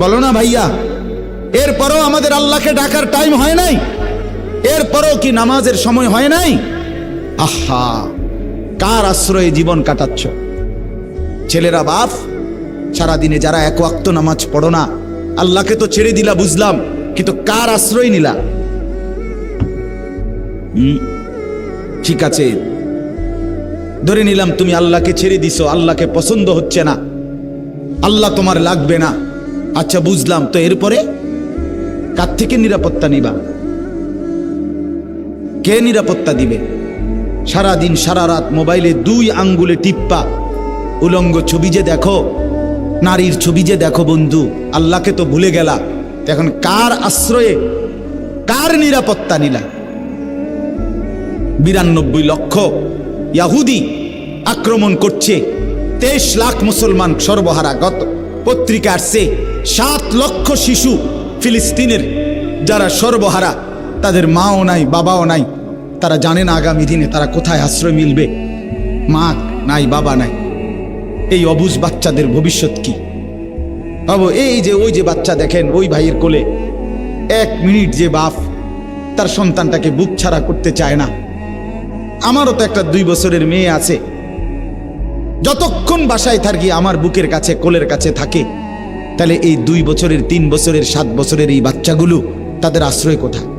বলো না ভাইয়া, এরপরও আমাদের আল্লাহকে ডাকার টাইম হয় নাই, এরপরও কি নামাজের সময় হয় নাই? আহা, কার আশ্রয়ে জীবন কাটাচ্ছ? ছেলেরা বাপ, সারাদিনে যারা এক ওয়াক্ত নামাজ পড়ো না, আল্লাহকে তো ছেড়ে দিলা, বুঝলাম, কিন্তু কার আশ্রয় নিলা? ঠিক আছে, ধরে নিলাম তুমি আল্লাহকে ছেড়ে দিছো, আল্লাহকে পছন্দ হচ্ছে না, আল্লাহ তোমার লাগবে না। আচ্ছা বুঝলাম। তো এরপরে? কার থেকে নিরাপত্তা নিবা? কে নিরাপত্তা দিবে? সারা দিন সারা রাত মোবাইলে দুই আঙ্গুলে টিপ্পা। উলঙ্গ ছবি যে দেখো, নারীর ছবি যে দেখো বন্ধু, আল্লাহকে তো ভুলে গেলা। এখন কার আশ্রয়ে, কার নিরাপত্তা নিলা? বিরানব্বই লক্ষ ইয়াহুদি আক্রমণ করছে, তেইশ লাখ মুসলমান সর্বহারা গত পত্রিকা আসছে সাত লক্ষ শিশু ফিলিস্তিনের যারা সর্বহারা, তাদের মাও নাই, বাবাও নাই। তারা জানে না আগামী দিনে তারা কোথায় আশ্রয় মিলবে। মা নাই, বাবা নাই। এই অবুজ বাচ্চাদের ভবিষ্যৎ কি? বাবু, এই যে, ওই যে বাচ্চা দেখেন, ওই ভাইয়ের কোলে এক মিনিট যে বাপ তার সন্তানটাকে বুক ছাড়া করতে চায় না। আমারও তো একটা দুই বছরের মেয়ে আছে। যতক্ষণ বাসায় থাকি, আমার বুকের কাছে, কোলের কাছে থাকে। তাহলে এই দুই বছরের তিন বছরের সাত বছরের এই বাচ্চাগুলো তাদের আশ্রয় কোথায়?